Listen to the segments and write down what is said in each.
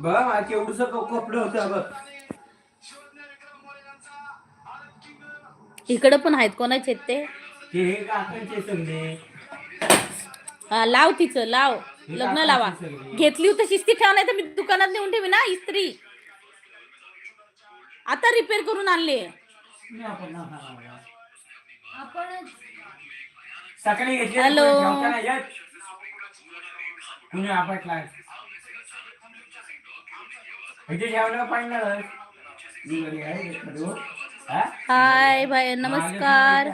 बघ केवढस कपडे होतं बघ. इकडं पण आहेत कोणाचे आहेत ते? ते हे काकांचे सगळे. हा, लाव तिचं लाव. लग्न लावा. घेतली होती शिस्ती ठेवा नाही तर मी दुकानात नेऊन ठेवी ना इस्त्री. आता रिपेअर करून आणले. नाही आपण ना खाणार. आपण सकाळी घेतली हॅलो. कुणी आपटला इथे जेवलं पाहिजे ना रे. मी घरी आहे, खडू. हा? हाय भाई नमस्कार.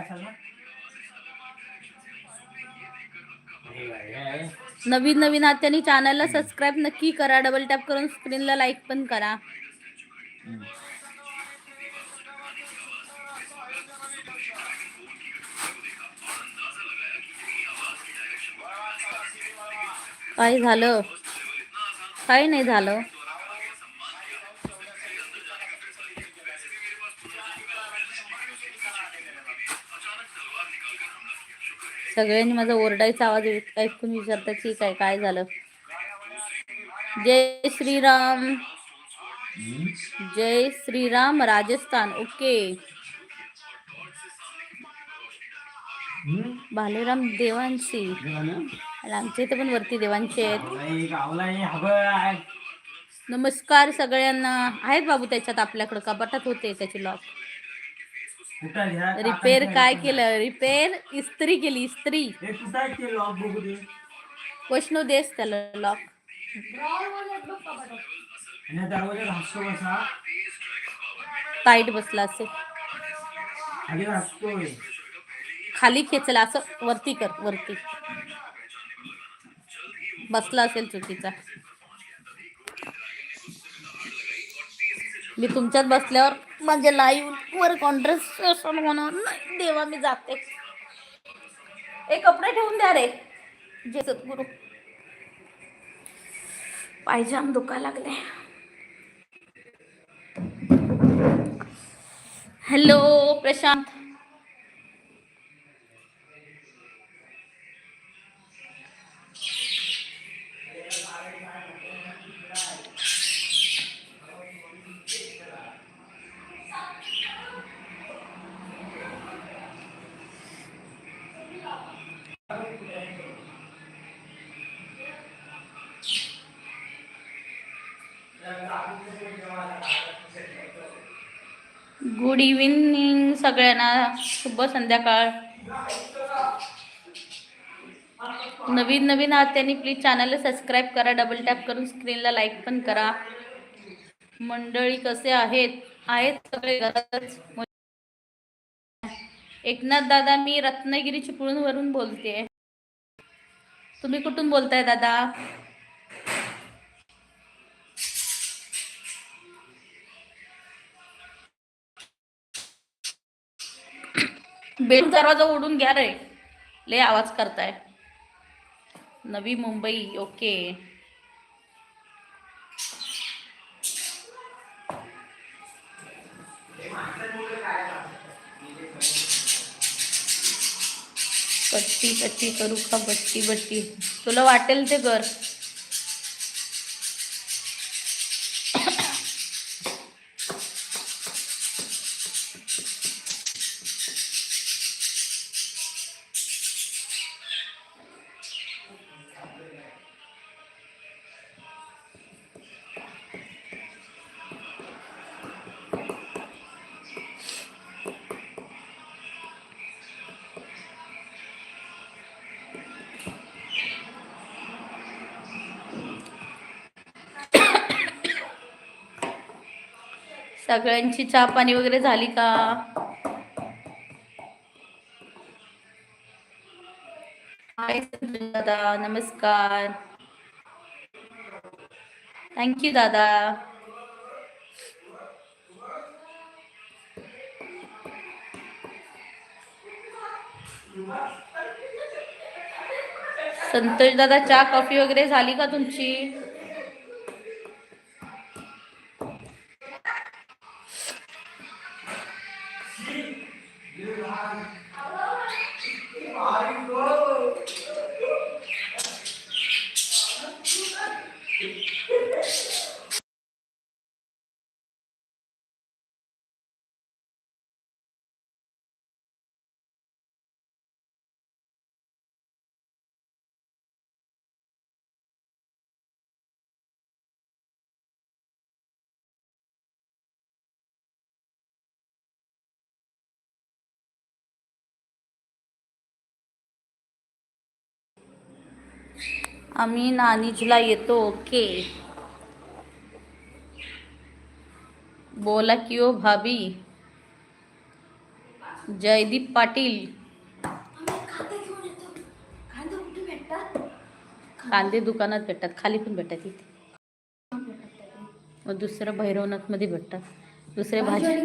नवीन नवीन आत्यानी चॅनलला सबस्क्राईब नक्की करा डबल टॅप करून स्क्रीनला लाईक पण करा काय झालं काही नाही झालं सगळ्यांनी माझा ओरडायचा आवाज ऐकून विचारतात की काय काय झालं? जय श्रीराम. जय श्रीराम राजस्थान. ओके. भालेराम देवांशी. आमच्या इथे पण वरती देवांचे आहेत. नमस्कार सगळ्यांना. आहेत बाबू त्याच्यात आपल्याकडं कपाटात होते त्याचे लॉक रिपेअर काय? केलं? रिपेअर इस्त्री केली इस्त्री. वैष्णव देस त्याला लॉक टाईट बसला असेल. खाली खेचला असं वरती कर वरती. बसला असेल चुकीचा. मी तुमच्यात बसल्यावर माझ्या लाईव्ह वर कॉन्ट्रेस्टेशन होणार नाही देवा मी जाते. ए कपडे ठेवून द्या रे. जे सद्गुरू. पायजाम दुखा लागले. हॅलो प्रशांत. गुड इव्हिनिंग सगळ्यांना. शुभ संध्याकाळ. नवीन नवीन आहात त्यांनी प्लीज चॅनलला सबस्क्राईब करा डबल टॅप करून स्क्रीनला लाईक पण करा. मंडळी कसे आहेत? आहेत सगळे घरातच. एकनाथ दादा मी रत्नागिरी चिपळूणवरून बोलते तुम्ही कुठून बोलताय दादा? बेड दरवाजा ओढून घ्या रे. लय आवाज करताय. नवी मुंबई ओके. कट्टी कट्टी करू का बट्टी बट्टी? तुला वाटेल ते कर सगळ्यांची चहा पाणी वगैरे झाली का? हाय दादा नमस्कार. थँक्यू दादा. संतोष दादा चहा कॉफी वगैरे झाली का तुमची? आम्ही नानीजला येतो ओके. बोला की ओ भाभी. जयदीप पाटील. कांदे दुकानात भेटतात खाली पण भेटतात इथे. मग दुसरं भैरवनाथमध्ये भेटतात. दुसरे भाजी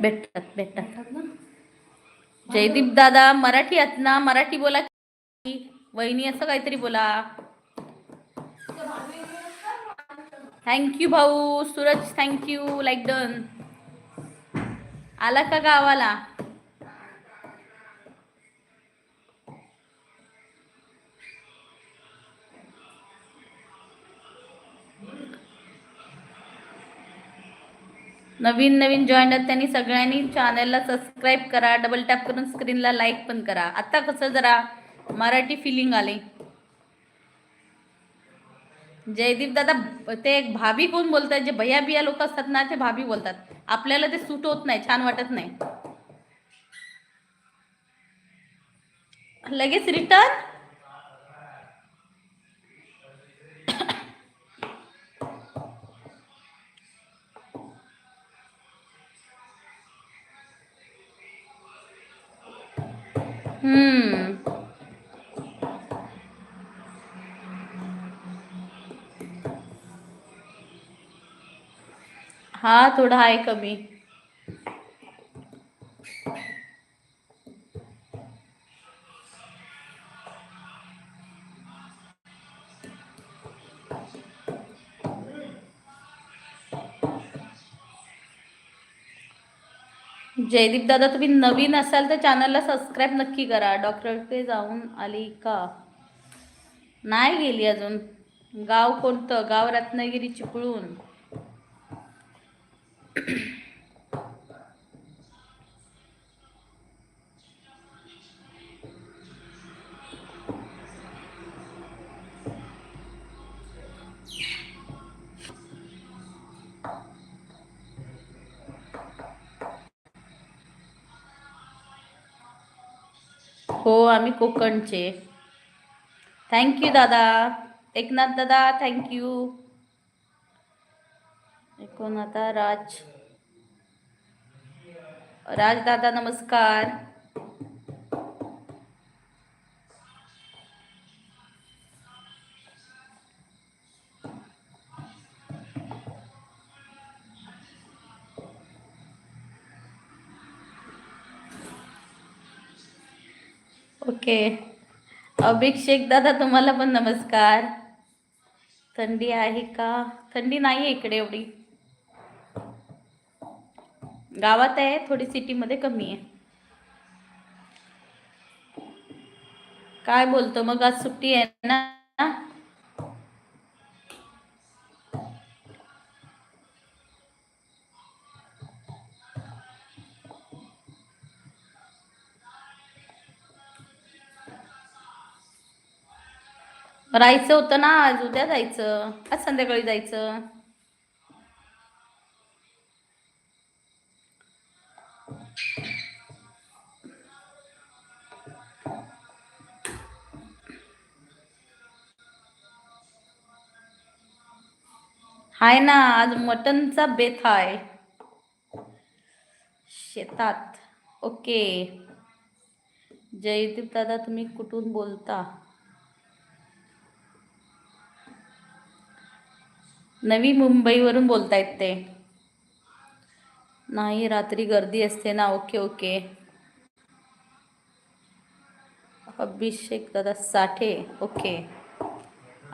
भेटतात भेटतात. जयदीप दादा मराठी आहेत ना मराठी बोला की. वहिनी असं काहीतरी बोला. थँक्यू भाऊ. सूरज थँक्यू लाईक डन आला का गावाला? नवीन नवीन जॉईन आहेत त्यांनी सगळ्यांनी. चॅनलला सबस्क्राईब करा. डबल टॅप करून स्क्रीनला लाईक पण करा. आता कसं जरा मराठी फिलिंग आले. जयदीप दादा ते भाभी कोण बोलतात? जे भैया बिया लोक असतात ना ते भाभी बोलतात. आपल्याला ते सूट होत नाही छान वाटत नाही. लगेच रिटर्न हम्म. हा थोडा आहे कमी. जयदीप दादा तुम्ही नवीन असाल तर चॅनलला सबस्क्राईब नक्की करा. डॉक्टरकडे जाऊन आली का? नाही गेली अजून. गाव कोणतं? गाव रत्नागिरी चिपळून हो आम्ही कोकणचे. थँक्यू दादा. एकनाथ दादा थँक्यू कोण आता? राज. राज दादा नमस्कार. ओके. अभिषेक दादा तुम्हाला पण नमस्कार. थंडी आहे का? थंडी नाही आहे इकडे एवढी. गावात आहे थोडी सिटीमध्ये कमी आहे. काय बोलतो मग आज सुट्टी आहे ना? राहायचं होतं ना आज उद्या जायचं आज संध्याकाळी जायचं. हाय ना आज मटनचा बेत आहे. शेतात. ओके. जयदीप दादा तुम्ही कुठून बोलता? नवी मुंबईवरून बोलतायत ते. नाही रात्री गर्दी असते ना. Okay okay. अभिषेक दादा साठे. ओके.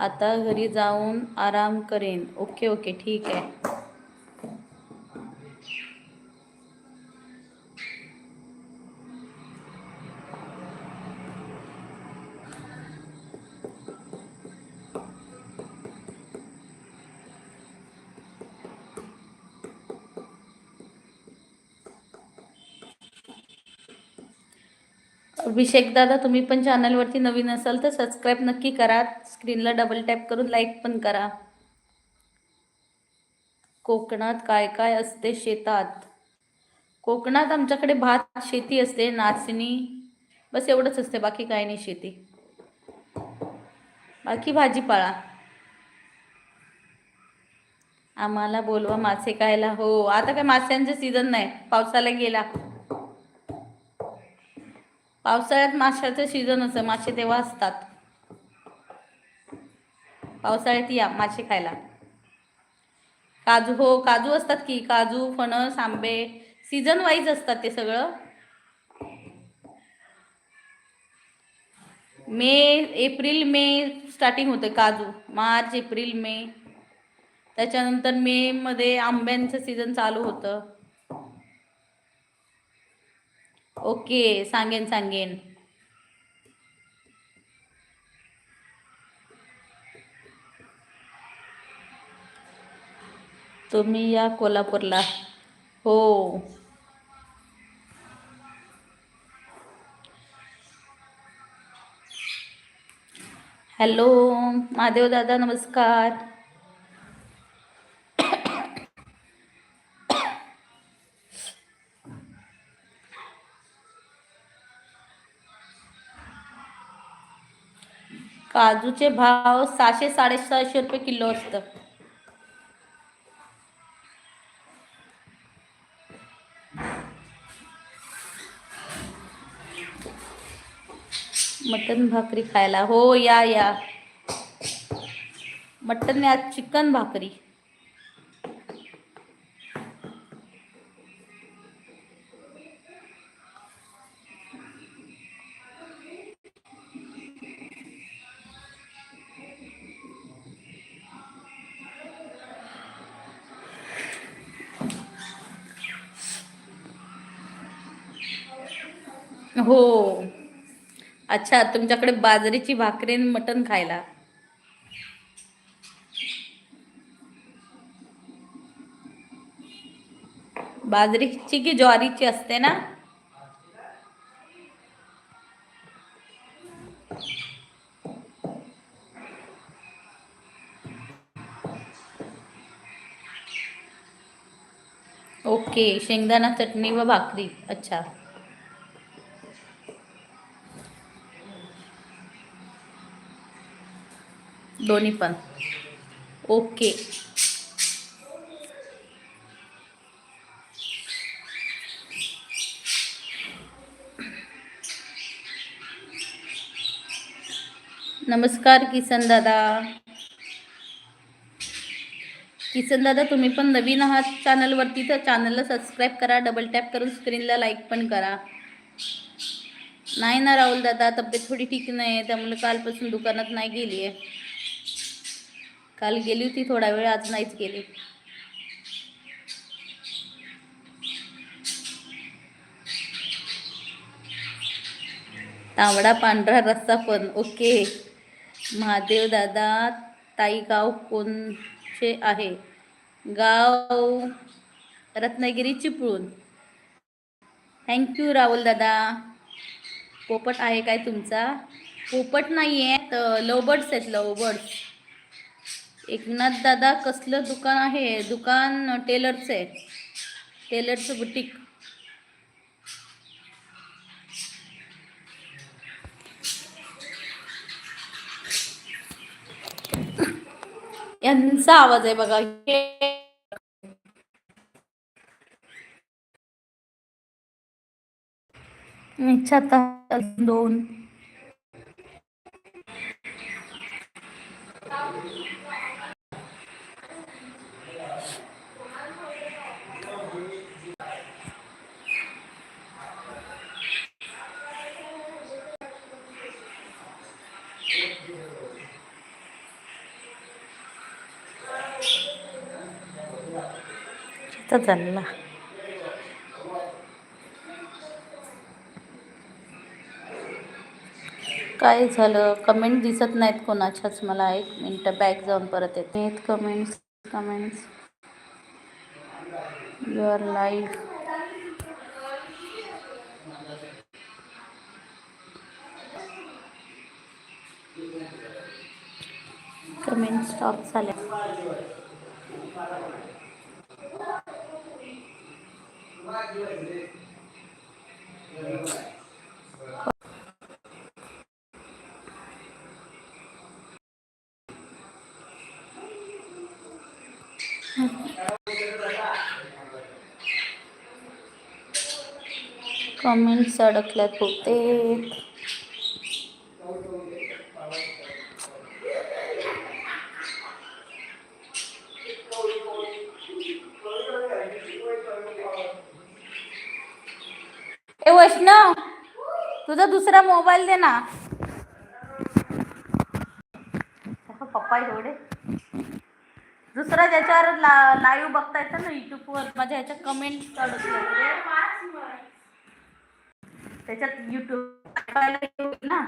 आता घरी जाऊन आराम करेन. Okay okay. ठीक आहे. अभिषेक दादा तुम्ही पण चॅनलवरती नवीन असाल तर सबस्क्राईब नक्की करा. स्क्रीनला डबल टॅप करून लाईक पण करा. कोकणात काय काय असते शेतात? कोकणात आमच्याकडे भात शेती असते नाचणी बस एवढंच असते बाकी काय नाही शेती. बाकी भाजीपाळा आम्हाला बोलवा मासे खायला. हो आता काय माशांचं सीझन नाही. पावसाला गेला. पावसाळ्यात माशाचं सीझन असं मासे तेव्हा असतात. पावसाळ्यात या मासे खायला. काजू हो काजू असतात की. काजू फणस आंबे सीझन वाईज असतात ते सगळं. मे एप्रिल मे स्टार्टिंग होतं काजू. March April May. त्याच्यानंतर मे मध्ये आंब्यांचं सीझन चालू होतं. ओके सांगेन सांगेन. तुम्ही या कोल्हापूरला. हो. हॅलो महादेव दादा नमस्कार. काजूचे भाव सहाशे साडेसहाशे रुपये किलो असतं. मटन भाकरी खायला. हो या या. मटन या चिकन भाकरी. हो. अच्छा तुमच्याकडे बाजरीची भाकरी आणि मटण खायला. बाजरीची की ज्वारीची असते ना? ओके शेंगदाणा चटणी व भाकरी. अच्छा. दोन्ही पण. ओके. नमस्कार किसन दादा. किसन दादा तुम्ही पण नवीन आहात चॅनलवरती तर चॅनलला सबस्क्राईब करा डबल टॅप करून स्क्रीनला लाईक पण करा. नाही ना राहुल दादा तब्येत थोडी ठीक नाही आहे त्यामुळे कालपासून दुकानात नाही गेली आहे काल गेली होती थोडा वेळ आज नाहीच गेली. तांबडा पांढरा रस्सा पण. ओके. महादेव दादा ताई गाव कोणचे आहे? गाव रत्नागिरी चिपळूण. थँक्यू राहुल दादा. पोपट आहे काय तुमचा? पोपट नाही आहे लवबर्ड्स आहेत लवबर्ड्स. एकनाथ दादा कसलं दुकान आहे? दुकान टेलरचं आहे. टेलरचं बुटीक. यांचा आवाज आहे बघा. हे दोन. आता चालला काय झालं? कमेंट दिसत नाहीत कोणाच्याच. मला एक मिनटं बॅक जाऊन परत येते. Comments comments your life comment stop झाले कमेंट्स अडकल्यात होते तुझा दुसरा मोबाईल दे ना. पप्पा एवढे. दुसरा ज्याच्यावर ला लाईव्ह बघता येतं ना युट्यूबवर माझ्या ह्याच्यात कमेंट त्याच्यात युट्यूब ना